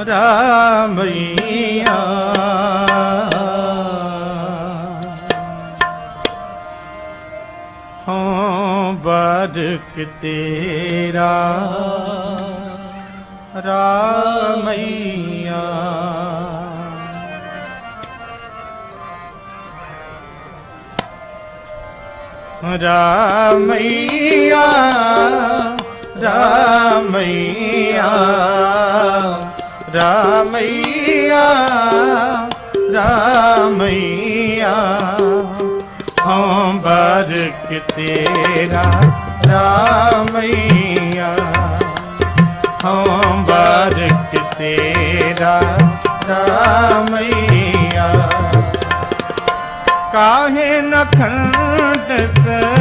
ਰਾਮਈਆ। ਹਾਂ ਬਾਦਕ ਤੇਰਾ ਰਾਮਈਆ। ਰਾਮਈਆ ਰਾਮਈਆ। ਰਾਮਈਆ ਰਾਮਈਆ ਹਾਂ ਬਾਰਕ ਤੇਰਾ ਰਾਮਈਆ ਹਾਂ ਬਾਰਕ ਤੇਰਾ ਰਾਮਈਆ। ਕਾਹੇ ਨਖੰਡ ਸ